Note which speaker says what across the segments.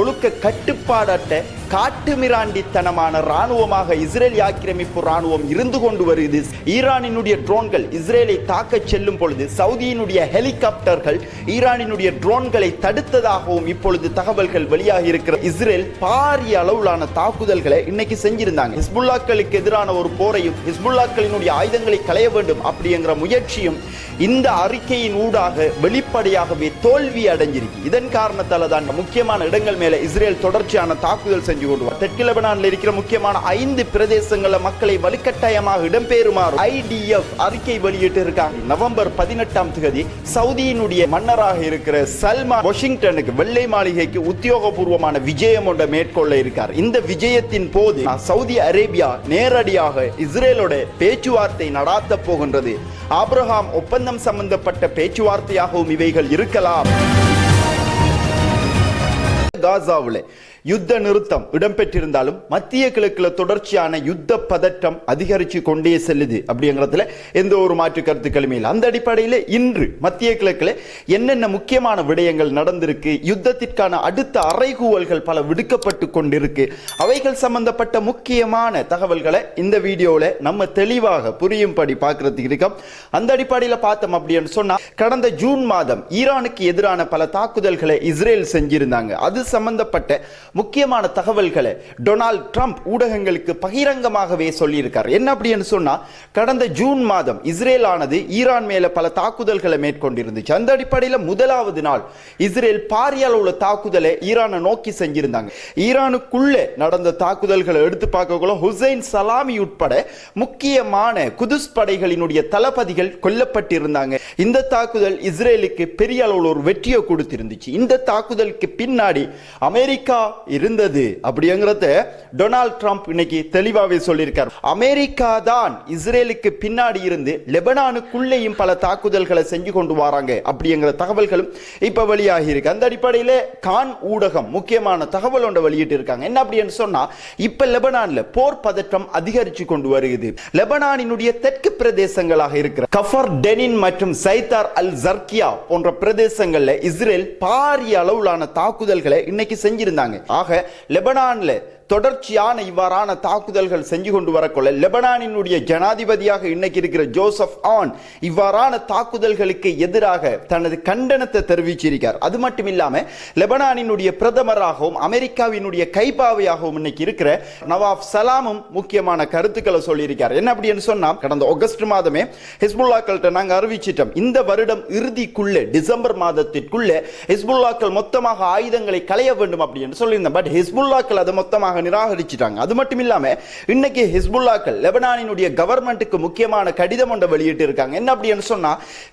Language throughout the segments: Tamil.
Speaker 1: ஒழுக்க கட்டுப்பாடற்ற காட்டுமிராண்டித்தனமான ராணுவமாக இஸ்ரேல் ஆக்கிரமிப்பு ராணுவம் இருந்து கொண்டு வருகிறது ஈரானினுடைய ட்ரோன்கள் இஸ்ரேலை தாக்கச் செல்லும் பொழுது சவுதியினுடைய ஹெலிகாப்டர்கள் ஈரானினுடைய ட்ரோன்களை தடுத்ததாகவும் இப்பொழுது தகவல்கள் வெளியாகி இருக்கிற இஸ்ரேல் பாரிய அளவிலான தாக்குதல்களை இன்னைக்கு செஞ்சிருந்தாங்க. ஹிஸ்புல்லாக்களுக்கு எதிரான ஒரு போரையும் ஹிஸ்புல்லாக்களினுடைய ஆயுதங்களை களைய வேண்டும் அப்படிங்கிற முயற்சியும் இந்த அறிக்கையின் ஊடாக வெளிப்படையாகவே தோல்வி அடைஞ்சிருக்கு. இதன் காரணத்தால தான் முக்கியமான இடங்கள் மேல இஸ்ரேல் தொடர்ச்சியான தாக்குதல் செஞ்சு செஞ்சு கொண்டு வரும். தெற்கு லெபனான்ல இருக்கிற முக்கியமான ஐந்து பிரதேசங்கள மக்களை வலுக்கட்டாயமாக இடம்பெறுமாறு ஐடிஎஃப் அறிக்கை வெளியிட்டு இருக்காங்க நவம்பர் பதினெட்டாம் தேதி சவுதியினுடைய மன்னராக இருக்கிற சல்மா வாஷிங்டனுக்கு வெள்ளை மாளிகைக்கு உத்தியோகபூர்வமான விஜயம் ஒன்றை மேற்கொள்ள இருக்கார். இந்த விஜயத்தின் போது சவுதி அரேபியா நேரடியாக இஸ்ரேலோட பேச்சுவார்த்தை நடாத்த போகின்றது. ஆப்ரஹாம் ஒப்பந்தம் சம்பந்தப்பட்ட பேச்சுவார்த்தையாகவும் இவைகள் இருக்கலாம். காசாவில் யுத்த நிறுத்தம் இடம்பெற்றிருந்தாலும் மத்திய கிழக்கில் தொடர்ச்சியான யுத்த பதற்றம் அதிகரித்து கொண்டே செல்லுது அப்படிங்கிறதுல எந்த ஒரு மாற்று கருத்துக்களுமே இல்லை. அந்த அடிப்படையில் இன்று மத்திய கிழக்கில் என்னென்ன முக்கியமான விடயங்கள் நடந்திருக்கு யுத்தத்திற்கான அடுத்த அறைகூவல்கள் பல விடுக்கப்பட்டு கொண்டிருக்கு அவைகள் சம்பந்தப்பட்ட முக்கியமான தகவல்களை இந்த வீடியோவில் நம்ம தெளிவாக புரியும்படி பார்க்கறதுக்கு இருக்கோம். அந்த அடிப்படையில் பார்த்தோம் அப்படின்னு சொன்னால் கடந்த ஜூன் மாதம் ஈரானுக்கு எதிரான பல தாக்குதல்களை இஸ்ரேல் செஞ்சிருந்தாங்க. அது சம்பந்தப்பட்ட முக்கியமான தகவல்களை டொனால்ட் ட்ரம்ப் ஊடகங்களுக்கு பகிரங்கமாகவே சொல்லியிருக்கார். என்ன அப்படின்னு சொன்னா கடந்த ஜூன் மாதம் இஸ்ரேல் ஆனது ஈரான் மேல பல தாக்குதல்களை மேற்கொண்டிருந்துச்சு. அந்த அடிப்படையில் முதலாவது நாள் இஸ்ரேல் பாரிய அளவுல தாக்குதலை ஈரானை நோக்கி செஞ்சிருந்தாங்க. ஈரானுக்குள்ளே நடந்த தாக்குதல்களை எடுத்து பார்க்கக்குள்ள ஹுசைன் சலாமி உட்பட முக்கியமான குதுஸ் படைகளினுடைய தளபதிகள் கொல்லப்பட்டிருந்தாங்க. இந்த தாக்குதல் இஸ்ரேலுக்கு பெரிய அளவில் ஒரு வெற்றியை கொடுத்திருந்துச்சு. இந்த தாக்குதலுக்கு பின்னாடி அமெரிக்கா இருந்தது அப்படிங்கிறத டொனால்ட் ட்ரம்ப் இன்னைக்கு தெளிவாகவே சொல்லியிருக்கார். அமெரிக்கா தான் இஸ்ரேலுக்கு பின்னாடி இருந்து லெபனானுக்குள்ளேயும் பல தாக்குதல்களை செஞ்சு கொண்டு வராங்க அப்படிங்கிற தகவல்களும் இப்போ வெளியாகி இருக்கு. அந்த அடிப்படையில் கான் ஊடகம் முக்கியமான தகவல் ஒன்றை வெளியிட்டு இருக்காங்க என்ன அப்படின்னு சொன்னா இப்ப லெபனான்ல போர் பதற்றம் அதிகரிச்சு கொண்டு வருகிறது. லெபனானினுடைய தெற்கு பிரதேசங்களாக இருக்கிற கஃபர் டெனின் மற்றும் சைத்தார் அல் ஜர்கியா போன்ற பிரதேசங்கள்ல இஸ்ரேல் பாரிய அளவிலான தாக்குதல்களை இன்னைக்கு செஞ்சிருந்தாங்க. ஆக லெபனானில் தொடர்ச்சியான இவ்வாறான தாக்குதல்கள் செஞ்சு கொண்டு வரக்கொள்ள லெபனானினுடைய ஜனாதிபதியாக இன்னைக்கு இருக்கிற ஜோசப் ஆன் இவ்வாறான தாக்குதல்களுக்கு எதிராக தனது கண்டனத்தை தெரிவிச்சிருக்கார். அது மட்டும் இல்லாம லெபனானினுடைய பிரதமராகவும் அமெரிக்காவினுடைய கைபாவையாகவும் இன்னைக்கு இருக்கிற நவாப் சலாமும் முக்கியமான கருத்துக்களை சொல்லியிருக்கார். என்ன அப்படின்னு சொன்னா கடந்த ஆகஸ்ட் மாதமே ஹிஸ்புல்லாக்கள்கிட்ட நாங்கள் அறிவிச்சிட்டோம். இந்த வருடம் இறுதிக்குள்ளே டிசம்பர் மாதத்திற்குள்ளே ஹிஸ்புல்லாக்கள் மொத்தமாக ஆயுதங்களை களைய வேண்டும் அப்படின்னு சொல்லியிருந்தேன் பட் ஹிஸ்புல்லாக்கள் அதை மொத்தமாக நிராகரிச்சிட்டாங்க. அது மட்டும் இல்லாம இன்னைக்கு ஹிஸ்புல்லாக்கள் லெபனானினுடைய கவர்மெண்ட்டுக்கு முக்கியமான கடிதம் ஒன்றை வெளியிட்டு இருக்காங்க என்ன அப்படின்னு சொன்னா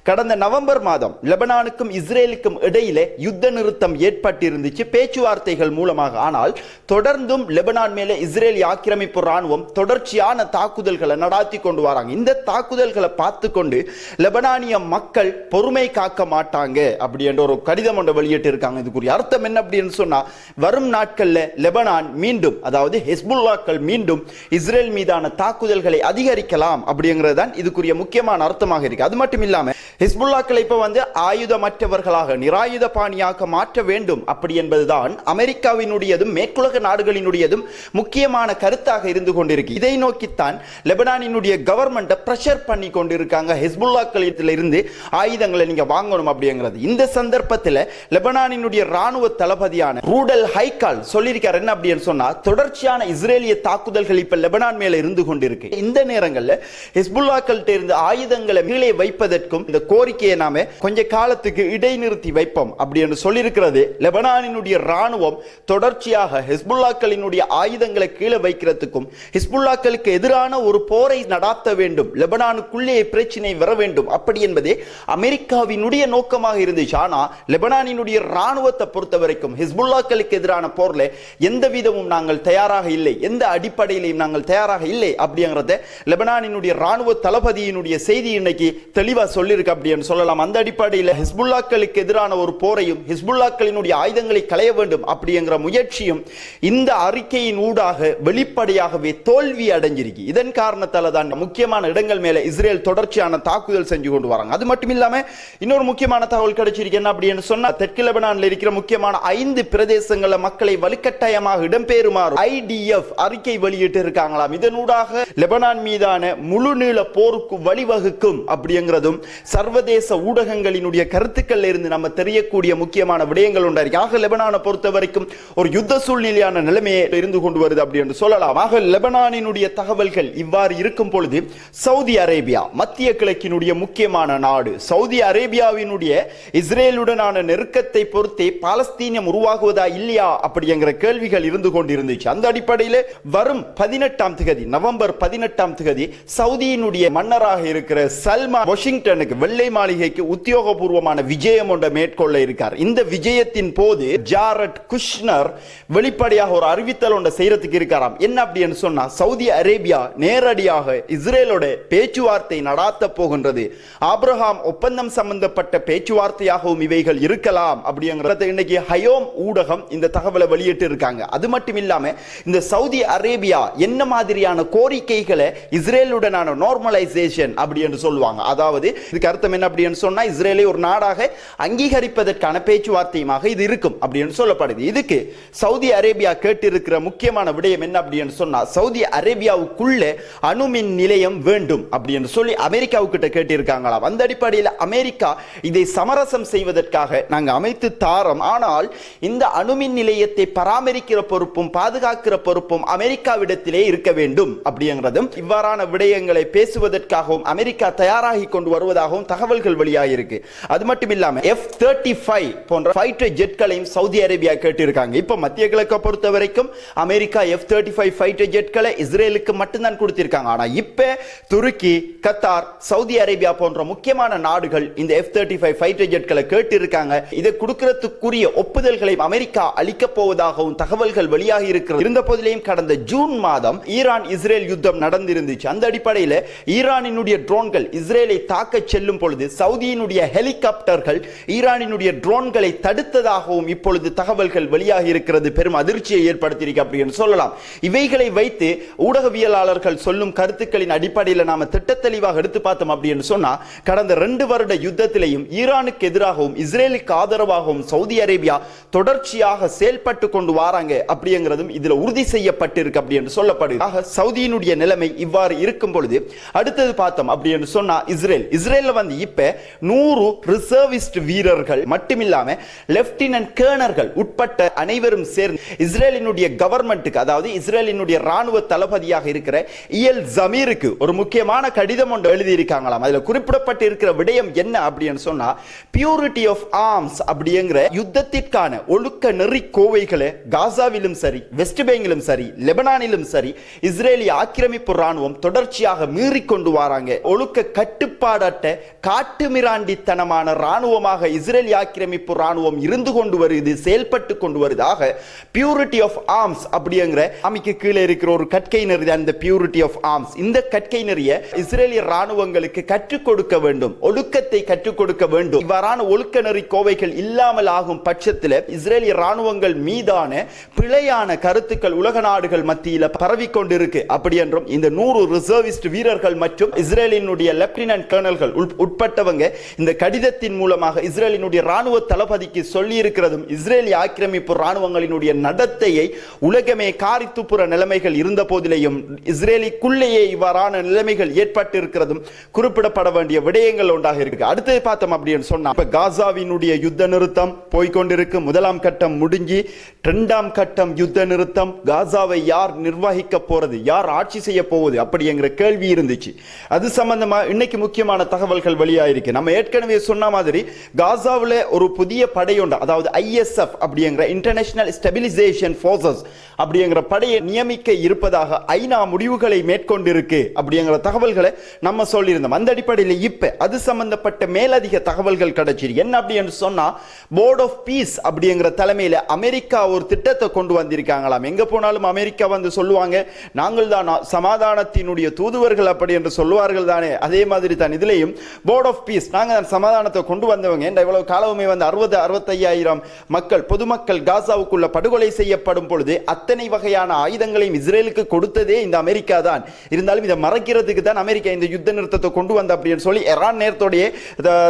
Speaker 1: கடந்த நவம்பர் மாதம் லெபனானுக்கும் இஸ்ரேலுக்கும் இடையிலே யுத்த நிறுத்தம் ஏற்பட்டிருந்துச்சு. பேச்சுவார்த்தைகள் மூலமாக. ஆனால் தொடர்ந்தும் லெபனான் மேலே இஸ்ரேல் ஆக்கிரமிப்பு ராணுவம் தொடர்ச்சியான தாக்குதல்களை நடாத்தி கொண்டு வராங்க. இந்த தாக்குதல்களை பார்த்து கொண்டு லெபனானிய மக்கள் பொறுமை காக்க மாட்டாங்க அப்படி என்ற ஒரு கடிதம் ஒன்றை வெளியிட்டு இருக்காங்க இதுக்குரிய அர்த்தம் என்ன அப்படின்னு சொன்னா வரும் நாட்கள்ல லெபனான் மீண்டும் அதாவது ஹெஸ்புல்லாக்கள் மீண்டும் இஸ்ரேல் மீதான தாக்குதல்களை அதிகரிக்கலாம் அப்படிங்கிறது தான் இதுக்குரிய முக்கியமான அர்த்தமாக இருக்கு. அது மட்டும் இல்லாமல் ஹிஸ்புல்லாக்களை இப்போ வந்து ஆயுதமற்றவர்களாக நிராயுத பாணியாக மாற்ற வேண்டும் அப்படி என்பதுதான் அமெரிக்காவினுடையதும் மேற்குலக நாடுகளினுடையதும் முக்கியமான கருத்தாக இருந்து கொண்டிருக்கு. இதை நோக்கித்தான் லெபனானினுடைய கவர்மெண்ட்டை ப்ரெஷர் பண்ணி கொண்டிருக்காங்க. ஹிஸ்புல்லாக்களிடத்துல இருந்து ஆயுதங்களை நீங்கள் வாங்கணும் அப்படிங்கிறது. இந்த சந்தர்ப்பத்தில் லெபனானினுடைய ராணுவ தளபதியான ரூடல் ஹைக்கால் சொல்லியிருக்கார் என்ன அப்படின்னு சொன்னால் தொடர்ச்சியான இஸ்ரேலிய தாக்குதல்கள் இப்ப லெபனான் மேல இருந்து கொண்டிருக்கு. இந்த நேரங்களில் ஹிஸ்புல்லாக்கள் இருந்து ஆயுதங்களை கீழே வைப்பதற்கும் இந்த கோரிக்கையை நாம கொஞ்ச காலத்துக்கு இடைநிறுத்தி வைப்போம் அப்படி என்று சொல்லியிருக்கிறது. லெபனானினுடைய ராணுவம் தொடர்ச்சியாக ஹிஸ்புல்லாக்களினுடைய ஆயுதங்களை கீழே வைக்கிறதுக்கும் ஹிஸ்புல்லாக்களுக்கு எதிரான ஒரு போரை நடாத்த வேண்டும். லெபனானுக்குள்ளே பிரச்சனை வர வேண்டும். அப்படி என்பதே அமெரிக்காவினுடைய நோக்கமாக இருந்துச்சு. ஆனா லெபனானினுடைய ராணுவத்தை பொறுத்த வரைக்கும் ஹிஸ்புல்லாக்களுக்கு எதிரான போர்ல எந்த விதமும் நாங்கள் தயாராக இல்லை. எந்த அடிப்படையிலையும் நாங்கள் தயாராக இல்லை அப்படிங்கிறத லெபனானினுடைய ராணுவ தளபதியினுடைய செய்தி இன்னைக்கு தெளிவா சொல்லியிருக்கு அப்படின்னு சொல்லலாம். அந்த அடிப்படையில் ஹிஸ்புல்லாக்களுக்கு எதிரான ஒரு போரையும் ஹிஸ்புல்லாக்களினுடைய ஆயுதங்களை களைய வேண்டும் அப்படிங்கிற முயற்சியும் இந்த அறிக்கையின் ஊடாக வெளிப்படையாகவே தோல்வி அடைஞ்சிருக்கு. இதன் காரணத்தால தான் முக்கியமான இடங்கள் மேலே இஸ்ரேல் தொடர்ச்சியான தாக்குதல் செஞ்சு கொண்டு வராங்க. அது மட்டும் இல்லாம இன்னொரு முக்கியமான தகவல் கிடைச்சிருக்கு. என்ன அப்படின்னு சொன்னா தெற்கு லெபனான்ல இருக்கிற முக்கியமான ஐந்து பிரதேசங்களில் மக்களை வலுக்கட்டாயமாக இடம்பெறுமாறு ஐடிஎஃப் அறிக்கை வெளியிட்டு இருக்காங்களாம் இதனூடாக லெபனான் மீதான முழு நீள போருக்கு வழிவகுக்கும் அப்படிங்கிறதும் சர்வதேச ஊடகங்களினுடைய கருத்துக்கள் இருந்து நம்ம தெரியக்கூடிய முக்கியமான விடயங்கள் உண்டாயிருக்கு. ஆக லெபனானை பொறுத்த வரைக்கும் ஒரு யுத்த சூழ்நிலையான நிலைமையை இருந்து கொண்டு வருது அப்படி என்று சொல்லலாம். ஆக லெபனானினுடைய தகவல்கள் இவ்வாறு இருக்கும் பொழுது சவுதி அரேபியா மத்திய கிழக்கினுடைய முக்கியமான நாடு. சவுதி அரேபியாவினுடைய இஸ்ரேலுடனான நெருக்கத்தை பொறுத்தே பாலஸ்தீனம் உருவாகுவதா இல்லையா அப்படிங்கிற கேள்விகள் இருந்து இருந்துச்சு. அந்த அடிப்படையில் வரும் பதினெட்டாம் திகதி நவம்பர் பதினெட்டாம் திகதி சவுதியினுடைய மன்னராக இருக்கிற சல்மா வாஷிங்டனுக்கு வெள்ளை மாளிகைக்கு உத்தியோகபூர்வமான விஜயம் ஒன்றை மேற்கொள்ள இருக்கார். இந்த விஜயத்தின் போது ஜாரட் குஷ்னர் வெளிப்படையாக ஒரு அறிவித்தல் ஒன்றை செய்யறதுக்கு இருக்காராம். என்ன அப்படின்னு சொன்னா சவுதி அரேபியா நேரடியாக இஸ்ரேலோட பேச்சுவார்த்தை நடாத்த போகின்றது. ஆப்ரஹாம் ஒப்பந்தம் சம்பந்தப்பட்ட பேச்சுவார்த்தையாகவும் இவைகள் இருக்கலாம் அப்படிங்கிறத இன்னைக்கு ஹயோம் ஊடகம் இந்த தகவலை வெளியிட்டு இருக்காங்க அது மட்டும் இல்லாம இல்லாமல் இந்த சவுதி அரேபியா என்ன மாதிரியான கோரிக்கைகளை இஸ்ரேலுடனான நார்மலைசேஷன் அப்படி என்று சொல்லுவாங்க. அதாவது இதுக்கு அர்த்தம் என்ன அப்படின்னு சொன்னால் இஸ்ரேலை ஒரு நாடாக அங்கீகரிப்பதற்கான பேச்சுவார்த்தையுமாக இது இருக்கும் அப்படின்னு சொல்லப்படுது. இதுக்கு சவுதி அரேபியா கேட்டிருக்கிற முக்கியமான விடயம் என்ன அப்படின்னு சொன்னால் சவுதி அரேபியாவுக்குள்ளே அணுமின் நிலையம் வேண்டும் அப்படின்னு சொல்லி அமெரிக்காவுக்கிட்ட கேட்டிருக்காங்களாம். அந்த அடிப்படையில் அமெரிக்கா இதை சமரசம் செய்வதற்காக நாங்கள் அமைத்து தாரோம். ஆனால் இந்த அணுமின் நிலையத்தை பராமரிக்கிற பொறுப்பும் பாதுகாக்கிற பொறுப்பும் அமெரிக்காவிடத்திலே இருக்க வேண்டும் அப்படிங்கிறதும் இவ்வாறான விடயங்களை பேசுவதற்காகவும் அமெரிக்கா தயாராகி கொண்டு வருவதாகவும் தகவல்கள் வெளியாக இருக்கு அது மட்டும் இல்லாம எஃப் தேர்ட்டி ஃபைவ் போன்ற ஃபைட்டர் ஜெட்களையும் சவுதி அரேபியா கேட்டிருக்காங்க. இப்போ மத்திய கிழக்கை பொறுத்த வரைக்கும் America F thirty five fighter ஜெட்களை இஸ்ரேலுக்கு மட்டும்தான் கொடுத்திருக்காங்க. ஆனா இப்ப துருக்கி கத்தார் சவுதி அரேபியா போன்ற முக்கியமான நாடுகள் இந்த எஃப் தேர்ட்டி ஃபைவ் ஃபைட்டர் ஜெட்களை கேட்டிருக்காங்க. இதை கொடுக்கிறதுக்குரிய ஒப்புதல்களை அமெரிக்கா அளிக்க போவதாகவும் தகவல்கள் வெளியாகி இருக்கிறது. இருந்த போதிலையும் கடந்த ஜூன் மாதம் ஈரான் இஸ்ரேல் யுத்தம் நடந்திருந்துச்சு. அந்த அடிப்படையில் ஈரானினுடைய ட்ரோன்கள் இஸ்ரேலை தாக்க செல்லும் பொழுது சவுதியினுடைய ஹெலிகாப்டர்கள் ஈரானினுடைய ட்ரோன்களை தடுத்ததாகவும் இப்பொழுது தகவல்கள் வெளியாகி இருக்கிறது. பெரும் அதிர்ச்சியை ஏற்படுத்தியிருக்கு அப்படின்னு சொல்லலாம். இவைகளை வைத்து ஊடகவியலாளர்கள் சொல்லும் கருத்துக்களின் அடிப்படையில் நாம திட்டத்தெளிவாக எடுத்து பார்த்தோம் அப்படின்னு சொன்னா கடந்த ரெண்டு வருட யுத்தத்திலையும் ஈரானுக்கு எதிராகவும் இஸ்ரேலுக்கு ஆதரவாகவும் சவுதி அரேபியா தொடர்ச்சியாக செயல்பட்டு கொண்டு வராங்க அப்படிங்கிறதும் இதுல உறுதி செய்யப்பட்டிருக்கு அப்படி என்று சொல்லப்படுது ஆக சவுதியினுடைய நிலைமை இவ்வாறு இருக்கும் பொழுது அடுத்தது பார்த்தோம் அப்படி என்று சொன்னா இஸ்ரேல். இஸ்ரேல்ல வந்து இப்ப நூறு ரிசர்விஸ்ட் வீரர்கள் மட்டுமில்லாம லெப்டினன்ட் கேர்னர்கள் உட்பட்ட அனைவரும் சேர்ந்து இஸ்ரேலினுடைய கவர்மெண்ட்டுக்கு அதாவது இஸ்ரேலினுடைய ராணுவ தளபதியாக இருக்கிற இயல் ஜமீருக்கு ஒரு முக்கியமான கடிதம் ஒன்று எழுதியிருக்காங்களாம். அதுல குறிப்பிடப்பட்டு இருக்கிற விடயம் என்ன அப்படின்னு சொன்னா பியூரிட்டி ஆஃப் ஆர்ம்ஸ் அப்படிங்கிற யுத்தத்திற்கான ஒழுக்க நெறி கோவைகளை காசாவிலும் சரி வெஸ்ட் பேங்கிலும் சரி லெபனானிலும் சரி இஸ்ரேலிய ஆக்கிரமிப்பு ராணுவம் தொடர்ச்சியாக மீறி கொண்டு வராங்க. ஒழுக்க கட்டுப்பாடற்ற காட்டுமிராண்டித்தனமான ராணுவமாக இஸ்ரேல் ஆக்கிரமிப்பு ராணுவம் இருந்து கொண்டு வருது செயல்பட்டு கொண்டு வருதாக பியூரிட்டி ஆஃப் ஆர்ம்ஸ் அப்படிங்கிற அமைக்கு கீழே இருக்கிற ஒரு கற்கை நெறி அந்த இந்த பியூரிட்டி ஆஃப் ஆர்ம்ஸ் இந்த கற்கை நெறிய இஸ்ரேலிய ராணுவங்களுக்கு கற்றுக் கொடுக்க வேண்டும் ஒழுக்கத்தை கற்றுக் கொடுக்க வேண்டும். இவ்வாறான ஒழுக்க நெறி கோவைகள் இல்லாமல் ஆகும் பட்சத்தில் இஸ்ரேலிய ராணுவங்கள் மீதான பிழையான கருத்துக்கள் உலக நாடுகள் மத்தியில் பரவிக்கொண்டிருக்கு. அப்படி என்றும் இந்த நூறு ரிசர்விஸ்ட் வீரர்கள் மற்றும் இஸ்ரேலினுடைய லெப்டினன்ட் கர்னல்கள் உட்பட்டவங்க இந்த கடிதத்தின் மூலமாக இஸ்ரேலினுடைய ராணுவ தளபதிக்கு சொல்லி இருக்கிறதும் இஸ்ரேலி ஆக்கிரமிப்பு ராணுவங்களினுடைய நடத்தையை உலகமே காரித்துப்புற நிலைமைகள் இருந்த போதிலேயும் இஸ்ரேலிக்குள்ளேயே இவ்வாறான நிலைமைகள் ஏற்பட்டு இருக்கிறதும் குறிப்பிடப்பட வேண்டிய விடயங்கள் ஒன்றாக இருக்கு. அடுத்தது பார்த்தோம் அப்படின்னு சொன்னா இப்ப காசாவினுடைய யுத்த நிறுத்தம் போய்கொண்டிருக்கு முதலாம் கட்டம் முடிஞ்சு இரண்டாம் கட்டம் யுத்த நிறுத்தம் காசாவை யார் நிர்வகிக்க போறது யார் ஆட்சி செய்ய போவது அப்படிங்கிற கேள்வி இருந்துச்சு. அது சம்பந்தமா இன்னைக்கு முக்கியமான தகவல்கள் வெளியாயிருக்கு. நம்ம ஏற்கனவே சொன்ன மாதிரி காசாவில் ஒரு புதிய படையுண்டு அதாவது ஐஎஸ்எஃப் அப்படிங்கிற இன்டர்நேஷனல் ஸ்டெபிலைசேஷன் ஃபோர்ஸஸ் அப்படிங்கிற படையை நியமிக்க இருப்பதாக ஐநா முடிவுகளை மேற்கொண்டிருக்கு அப்படிங்கிற தகவல்களை நம்ம சொல்லியிருந்தோம். அந்த அடிப்படையில் இப்ப அது சம்பந்தப்பட்ட மேலதிக தகவல்கள் கிடைச்சிருக்கு என்ன அப்படின்னு சொன்னா போர்ட் ஆஃப் பீஸ் அப்படிங்கிற தலைமையில் அமெரிக்கா ஒரு திட்டத்தை கொண்டு வந்திருக்காங்களாம். எங்க போனாலும் அமெரிக்கா வந்து சொல்லுவாங்க நாங்கள் தான் சமாதானத்தினுடைய தூதுவர்கள் அப்படி என்று சொல்லுவார்கள் தானே. அதே மாதிரி தான் இதுலேயும் போர்ட் ஆஃப் பீஸ் நாங்கள் தான் சமாதானத்தை கொண்டு வந்தவங்க. என்ற இவ்வளவு காலமே வந்து அறுபது அறுபத்தையாயிரம் மக்கள் பொதுமக்கள் காசாவுக்குள்ள படுகொலை செய்யப்படும் பொழுது அத் அத்தனை வகையான ஆயுதங்களையும் இஸ்ரேலுக்கு கொடுத்ததே இந்த அமெரிக்கா தான் இருந்தாலும் இதை மறைக்கிறதுக்கு தான் அமெரிக்கா இந்த யுத்த நிறுத்தத்தை கொண்டு வந்த அப்படின்னு சொல்லி இரான் நேரத்தோடைய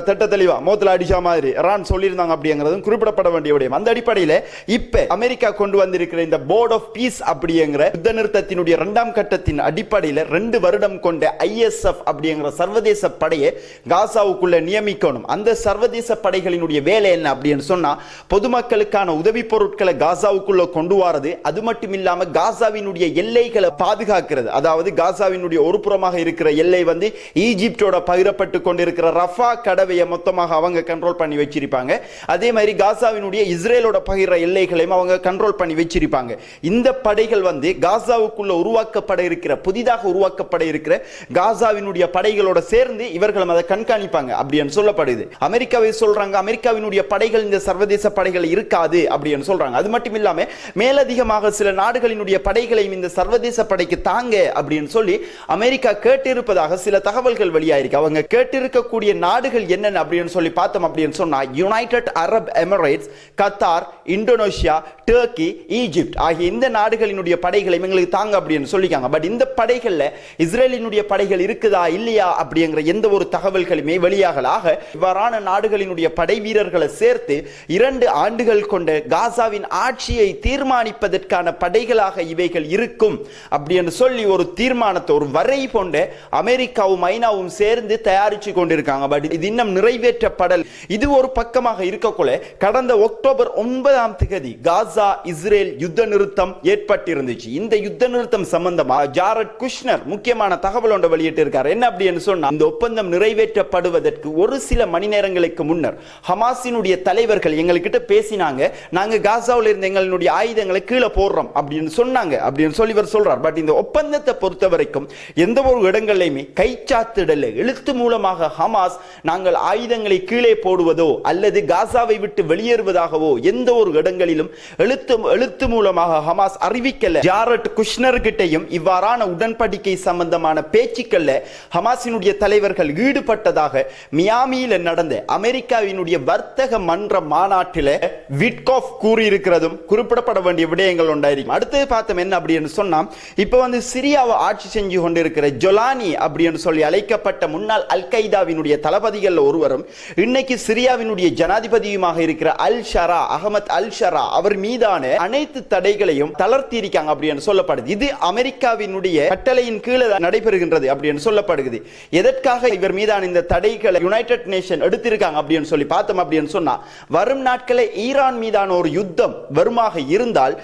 Speaker 1: திட்ட தெளிவா மோத்துல அடிச்சா மாதிரி இரான் சொல்லியிருந்தாங்க அப்படிங்கிறதும் குறிப்பிடப்பட வேண்டிய விடயம். அந்த அடிப்படையில் இப்ப அமெரிக்கா கொண்டு வந்திருக்கிற இந்த போர்ட் ஆஃப் பீஸ் அப்படிங்கிற யுத்த நிறுத்தத்தினுடைய இரண்டாம் கட்டத்தின் அடிப்படையில் ரெண்டு வருடம் கொண்ட ஐஎஸ்எஃப் அப்படிங்கிற சர்வதேச படையை காசாவுக்குள்ள நியமிக்கணும். அந்த சர்வதேச படைகளினுடைய வேலை என்ன அப்படின்னு சொன்னா பொதுமக்களுக்கான உதவி பொருட்களை காசாவுக்குள்ள கொண்டு வரது அது மட்டும் இல்லாம காசாவினுடைய எல்லைகளை பாதுகாக்கிறது. அதாவது காசாவினுடைய ஒரு புறமாக இருக்கிற எல்லை வந்து ஈஜிப்டோட பகிரப்பட்டு கொண்டிருக்கிற ரஃபா கடவையை மொத்தமாக அவங்க கண்ட்ரோல் பண்ணி வச்சிருப்பாங்க. அதே மாதிரி காசாவினுடைய இஸ்ரேலோட பகிர எல்லைகளையும் அவங்க கண்ட்ரோல் பண்ணி வச்சிருப்பாங்க. இந்த படைகள் வந்து காசாவுக்குள்ள உருவாக்கப்பட இருக்கிற புதிதாக உருவாக்கப்பட இருக்கிற காசாவினுடைய படைகளோட சேர்ந்து இவர்களும் அதை கண்காணிப்பாங்க அப்படின்னு சொல்லப்படுது. அமெரிக்காவை சொல்றாங்க அமெரிக்காவினுடைய படைகள் இந்த சர்வதேச படைகள் இருக்காது அப்படின்னு சொல்றாங்க. அது மட்டும் இல்லாம மேலதிகமாக சில நாடுகளினுடைய படைகளையும் இந்த சர்வதேச படைக்கு தாங்க அப்படின்னு சொல்லி அமெரிக்கா கேட்டிருப்பதாக சில தகவல்கள் வெளியாயிருக்கு. அவங்க கேட்டிருக்கக்கூடிய நாடுகள் என்னென்ன அப்படின்னு சொல்லி பார்த்தோம் அப்படின்னு சொன்னா United Arab Emirates Qatar Indonesia Turkey Egypt ஆகிய இந்த நாடுகளினுடைய படைகளை எங்களுக்கு தாங்க அப்படின்னு சொல்லிக்காங்க பட் இந்த படைகள்ல இஸ்ரேலினுடைய படைகள் இருக்குதா இல்லையா அப்படிங்கிற எந்த ஒரு தகவல்களுமே வெளியாகலாக இவ்வாறான நாடுகளினுடைய படை வீரர்களை சேர்த்து இரண்டு ஆண்டுகள் கொண்ட காசாவின் ஆட்சியை தீர்மானிப்பதற்கான படைகளாக இவைகள் இருக்கும் அப்படின்னு சொல்லி ஒரு தீர்மானத்தை ஒரு வரை கொண்ட அமெரிக்காவும் ஐநாவும் சேர்ந்து தயாரிச்சு கொண்டிருக்காங்க. பட் இது இன்னும் நிறைவேற்றப்படல். இது ஒரு பக்கமாக இருக்கக்குள்ள கடந்த அக்டோபர் ஒன்பதாம் திகதி காசா இஸ்ரேல் யுத்த நிறுத்தம் ஏற்பட்டிருந்துச்சு. இந்த யுத்த நிறுத்தம் சம்பந்தமா ஜாரட் குஷ்னர் முக்கியமான தகவல் ஒன்றை வெளியிட்டிருக்கார். என்ன அப்படின்னு சொன்னா இந்த ஒப்பந்தம் நிறைவேற்றப்படுவதற்கு ஒரு சில மணி நேரங்களுக்கு முன்னர் ஹமாஸினுடைய தலைவர்கள் எங்கள்கிட்ட பேசினாங்க. நாங்க காசாவில் இருந்த எங்களுடைய ஆயுதங்களை கீழே போடுறோம். அப்படின்னு சொன்னாங்க அப்படின்னு சொல்லி இவர் சொல்றார். பட் இந்த ஒப்பந்தத்தை பொறுத்த வரைக்கும் எந்த ஒரு இடங்கள்லையுமே கைச்சாத்திடல எழுத்து மூலமாக ஹமாஸ் நாங்கள் ஆயுதங்களை கீழே போடுவதோ அல்லது காசாவை விட்டு வெளியேறுவதாகவோ எந்த ஒரு இடங்களிலும் எழுத்து எழுத்து மூலமாக ஹமாஸ் அறிவிக்கல. ஜாரட் குஷ்னர் கிட்டையும் இவ்வாறான உடன்படிக்கை சம்பந்தமான பேச்சுக்கள்ல ஹமாஸினுடைய தலைவர்கள் ஈடுபட்டதாக மியாமியில் நடந்த அமெரிக்காவினுடைய வர்த்தக மன்ற மாநாட்டில் விட்காஃப் கூறியிருக்கிறதும் குறிப்பிடப்பட வேண்டிய விடயங்கள் கொண்டாயிருக்கும் அடுத்தது பார்த்தோம் என்ன அப்படின்னு சொன்னால் இப்போ வந்து சிரியாவை ஆட்சி செஞ்சு கொண்டிருக்கிற ஜொலானி அப்படின்னு சொல்லி அழைக்கப்பட்ட முன்னாள் அல் கைதாவினுடைய தளபதிகள் ஒருவரும் இன்னைக்கு சிரியாவினுடைய ஜனாதிபதியுமாக இருக்கிற அல் ஷரா அகமத் அல் ஷரா அவர் மீதான அனைத்து தடைகளையும் தளர்த்தி இருக்காங்க அப்படின்னு சொல்லப்படுது. இது அமெரிக்காவினுடைய கட்டளையின் கீழே நடைபெறுகின்றது அப்படின்னு சொல்லப்படுகிறது. எதற்காக இவர் மீதான இந்த தடைகளை யுனைடெட் நேஷன் எடுத்திருக்காங்க அப்படின்னு சொல்லி பார்த்தோம் அப்படின்னு சொன்னா வரும் நாட்களில் ஈரான் மீதான ஒரு யுத்தம் வருமாக இருந்தால்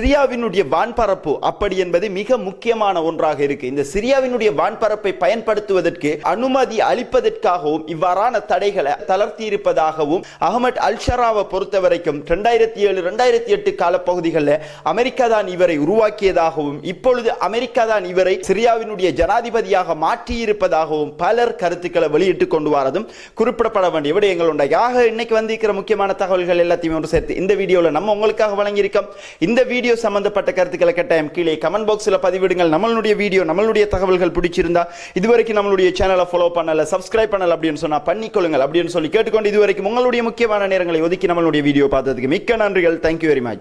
Speaker 1: சிரியாவினுடைய வான்பரப்பு அப்படி என்பது மிக முக்கியமான ஒன்றாக இருக்கு. இந்த சிரியாவினுடைய வான்பரப்பை பயன்படுத்துவதற்கு அனுமதி அளிப்பதற்காகவும் இவ்வாறான தடைகளை தளர்த்தி இருப்பதாகவும் அகமட் அல்ஷராவை பொறுத்த வரைக்கும் ரெண்டாயிரத்தி ஏழு ரெண்டாயிரத்தி எட்டு காலப்பகுதிகளில் அமெரிக்கா தான் இவரை உருவாக்கியதாகவும் இப்பொழுது அமெரிக்கா தான் இவரை சிரியாவினுடைய ஜனாதிபதியாக மாற்றியிருப்பதாகவும் பலர் கருத்துக்களை வெளியிட்டு கொண்டு வரதும் குறிப்பிடப்பட வேண்டிய விடயங்கள் உண்டாக இன்னைக்கு வந்திருக்கிற முக்கியமான தகவல்கள் எல்லாத்தையும் ஒன்று சேர்த்து இந்த வீடியோவில் நம்ம உங்களுக்காக வழங்கியிருக்கோம். இந்த வீடியோ சம்பந்தப்பட்ட கருத்துக்களை கட்டாயம் கீழே கமெண்ட் பாக்ஸில் பதிவிடுங்கள். நம்மளுடைய வீடியோ நம்மளுடைய தகவல்கள் பிடிச்சிருந்தா இதுவரைக்கும் நம்மளுடைய சேனலை ஃபாலோ பண்ணல சப்ஸ்கிரைப் பண்ணல அப்படின்னு சொன்னா பண்ணிக்கொள்ளுங்கள் அப்படின்னு சொல்லி கேட்டுக்கொண்டு இதுவரைக்கும் உங்களுடைய முக்கியமான நேரங்களை ஒதுக்கி நம்மளுடைய வீடியோ பார்த்ததுக்கு மிக்க நன்றிகள். Thank you very much